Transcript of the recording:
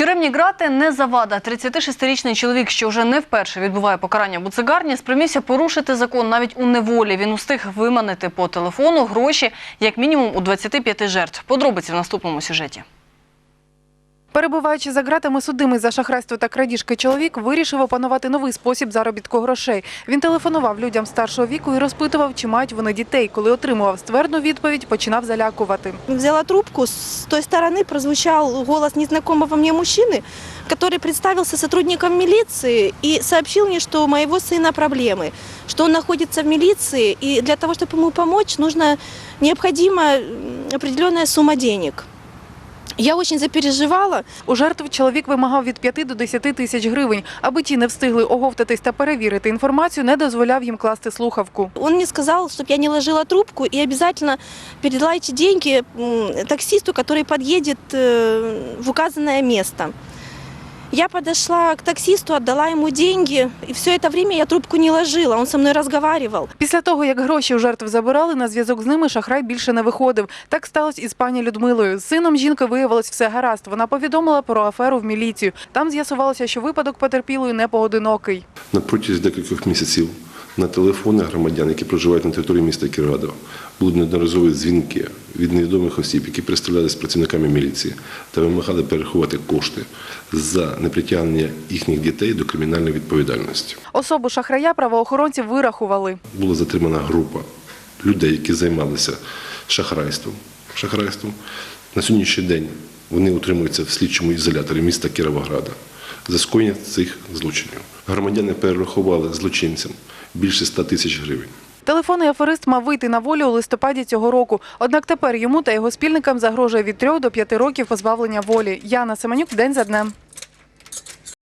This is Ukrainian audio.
Тюремні грати не завада. 36-річний чоловік, що вже не вперше відбуває покарання в буцегарні, спромігся порушити закон навіть у неволі. Він устиг виманити по телефону гроші як мінімум у 25 жертв. Подробиці в наступному сюжеті. Перебуваючи за ґратами судимий за шахрайство та крадіжки, чоловік вирішив опанувати новий спосіб заробітку грошей. Він телефонував людям старшого віку і розпитував, чи мають вони дітей. Коли отримував ствердну відповідь, починав залякувати. Взяла трубку, с той стороны прозвучал голос незнакомого мне мужчины, который представился сотрудником милиции и сообщил мне, что у моего сына проблемы, что он находится в милиции, и для того, чтобы ему помочь, нужно необходима м, определенная сумма денег. Я очень запереживала, У жертв чоловік вимагав від 5 до 10 тисяч гривень. Аби ті не встигли оговтатись та перевірити інформацію, не дозволяв їм класти слухавку. Он мне сказал, чтобы я не ложила трубку и обязательно передала эти деньги м, таксисту, который подъедет э, в указанное место. Я подошла к таксисту, отдала ему деньги, и все это время я трубку не ложила, он со мной разговаривал. Після того, як гроші у жертв забирали, на зв'язок з ними шахрай більше не виходив. Так сталося і з пані Людмилою. З сином жінки виявилось все гаразд. Вона повідомила про аферу в міліцію. Там з'ясувалося, що випадок потерпілої не поодинокий. На протязі декількох місяців на телефони громадян, які проживають на території міста Кіровограда, були неодноразові дзвінки від невідомих осіб, які представлялися працівниками міліції та вимагали перерахувати кошти за непритягнення їхніх дітей до кримінальної відповідальності. Особу шахрая правоохоронці вирахували. Була затримана група людей, які займалися шахрайством. шахрайством. На сьогоднішній день вони утримуються в слідчому ізоляторі міста Кіровограда за скоєння цих злочинів. Громадяни перерахували злочинцям більше 100 тисяч гривень. Телефонний аферист мав вийти на волю у листопаді цього року. Однак тепер йому та його спільникам загрожує від 3 до 5 років позбавлення волі. Яна Семенюк день за днем.